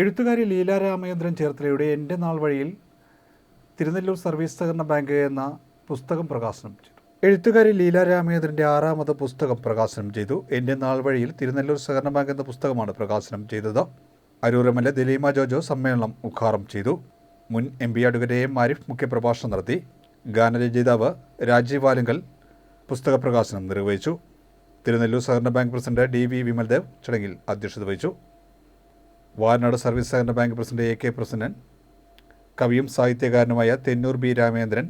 എഴുത്തുകാരി ലീല രാമചന്ദ്രൻ ചേർത്തലയുടെ എന്റെ നാൾ വഴിയിൽ തിരുനെല്ലൂർ സർവീസ് സഹകരണ ബാങ്ക് എന്ന പുസ്തകം പ്രകാശനം ചെയ്തു. എഴുത്തുകാരി ലീല രാമചന്ദ്രന്റെ ആറാമത് പുസ്തകം പ്രകാശനം ചെയ്തു. എന്റെ നാൾ വഴിയിൽ തിരുനെല്ലൂർ സഹകരണ ബാങ്ക് എന്ന പുസ്തകമാണ് പ്രകാശനം ചെയ്തത്. Aroor M L A Dileema Jojo സമ്മേളനം ഉദ്ഘാടനം ചെയ്തു. മുൻ M P advocate A Arif മുഖ്യപ്രഭാഷണം നടത്തി. ഗാനരചയിതാവ് രാജീവ് ആലുങ്കൽ പുസ്തക പ്രകാശനം നിർവഹിച്ചു. തിരുനെല്ലൂർ സഹകരണ bank president D V Vimaldev ചടങ്ങിൽ അധ്യക്ഷത വഹിച്ചു. വാരനാട് സർവീസ് സഹകരണ bank president A K president കവിയും സാഹിത്യകാരനുമായ തെന്നൂർ ബി രാമേന്ദ്രൻ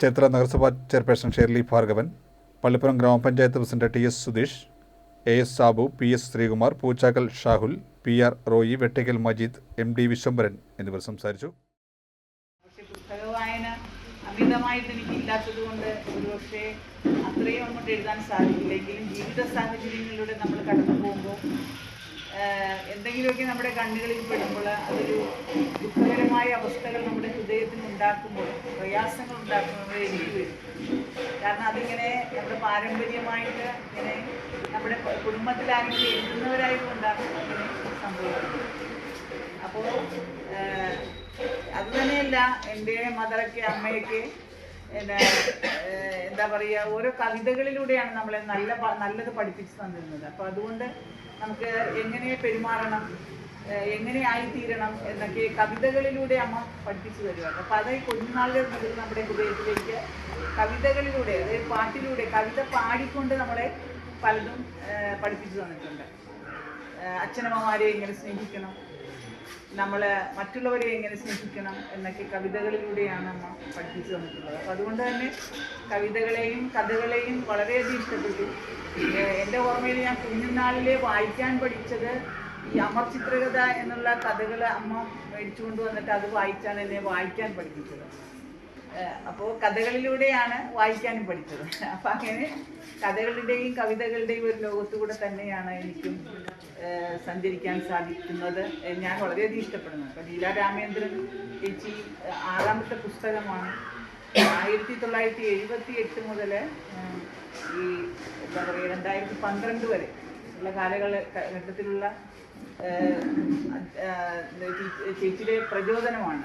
ചേത്ര നഗരസഭാ ചെയർപേഴ്സൺ ഷെർലി ഭാർഗവൻ പള്ളിപ്പുറം ഗ്രാമപഞ്ചായത്ത് president T S Sudheesh A S Sabu P S Sreekumar Poochakkal Shahul P R Roy Vettakkal Majeed M D Viswambharan എന്നിവർ സംസാരിച്ചു. അത്രയും അങ്ങോട്ട് എഴുതാൻ സാധിക്കില്ലെങ്കിലും ജീവിത സാഹചര്യങ്ങളിലൂടെ നമ്മൾ കടന്നു പോകുമ്പോൾ എന്തെങ്കിലുമൊക്കെ നമ്മുടെ കണ്ണുകളിൽ പെടുമ്പോൾ അതൊരു ദുഃഖകരമായ അവസ്ഥകൾ നമ്മുടെ ഹൃദയത്തിൽ ഉണ്ടാക്കുമ്പോൾ പ്രയാസങ്ങൾ ഉണ്ടാക്കുമ്പോൾ എനിക്ക് വരും. കാരണം അതിങ്ങനെ നമ്മുടെ പാരമ്പര്യമായിട്ട് ഇങ്ങനെ നമ്മുടെ കുടുംബത്തിലാണെങ്കിൽ എഴുതുന്നവരായതുകൊണ്ടാണ് അങ്ങനെ സംഭവിക്കുന്നത്. അപ്പോൾ അത് തന്നെയല്ല എന്റെ മദറൊക്കെ അമ്മയൊക്കെ എന്താ പറയുക ഓരോ കവിതകളിലൂടെയാണ് നമ്മളെ നല്ല നല്ലത് പഠിപ്പിച്ചു തന്നിരുന്നത്. അപ്പോൾ അതുകൊണ്ട് നമുക്ക് എങ്ങനെ പെരുമാറണം എങ്ങനെ തീരണം എന്നൊക്കെ കവിതകളിലൂടെ അമ്മ പഠിപ്പിച്ചു തരുവാണ്. അപ്പോൾ അത് കുഞ്ഞുനാളുകൾ മുതൽ നമ്മുടെ ഹൃദയത്തിലേക്ക് കവിതകളിലൂടെ അതായത് പാട്ടിലൂടെ കവിത പാടിക്കൊണ്ട് നമ്മളെ പലതും പഠിപ്പിച്ചു തന്നിട്ടുണ്ട്. അച്ഛനമ്മമാരെ എങ്ങനെ സ്നേഹിക്കണം? നമ്മൾ മറ്റുള്ളവരെ എങ്ങനെ സ്നേഹിക്കണം എന്നൊക്കെ കവിതകളിലൂടെയാണ് അമ്മ പഠിപ്പിച്ചു തന്നിട്ടുള്ളത്. അപ്പം അതുകൊണ്ട് തന്നെ കവിതകളെയും കഥകളെയും വളരെയധികം ഇഷ്ടപ്പെട്ടു. എന്റെ ഓർമ്മയിൽ ഞാൻ കുഞ്ഞുനാളിലെ വായിക്കാൻ പഠിച്ചത് ഈ അമർ ചിത്രകഥ എന്നുള്ള കഥകൾ അമ്മ മേടിച്ചു കൊണ്ടുവന്നിട്ട് അത് വായിച്ചാണ് എന്നെ വായിക്കാൻ പഠിപ്പിച്ചത്. അപ്പോൾ കഥകളിലൂടെയാണ് വായിക്കാനും പഠിച്ചത്. അപ്പം അങ്ങനെ കഥകളുടെയും കവിതകളുടെയും ഒരു ലോകത്തുകൂടെ തന്നെയാണ് എനിക്കും സഞ്ചരിക്കാൻ സാധിക്കുന്നത്. ഞാൻ വളരെയധികം ഇഷ്ടപ്പെടുന്നത്. അപ്പം ലീല രാമേന്ദ്രൻ ചേച്ചി ആറാമത്തെ പുസ്തകമാണ്. ആയിരത്തി തൊള്ളായിരത്തി എഴുപത്തി എട്ട് മുതൽ ഈ എന്താ പറയുക രണ്ടായിരത്തി പന്ത്രണ്ട് വരെ ഉള്ള കാലഘട്ടത്തിലുള്ള ചേച്ചിയുടെ പ്രചോദനമാണ്.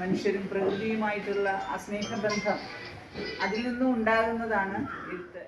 മനുഷ്യരും പ്രകൃതിയുമായിട്ടുള്ള ആ സ്നേഹബന്ധം അതിൽ നിന്നും ഉണ്ടാകുന്നതാണ് എഴുത്ത്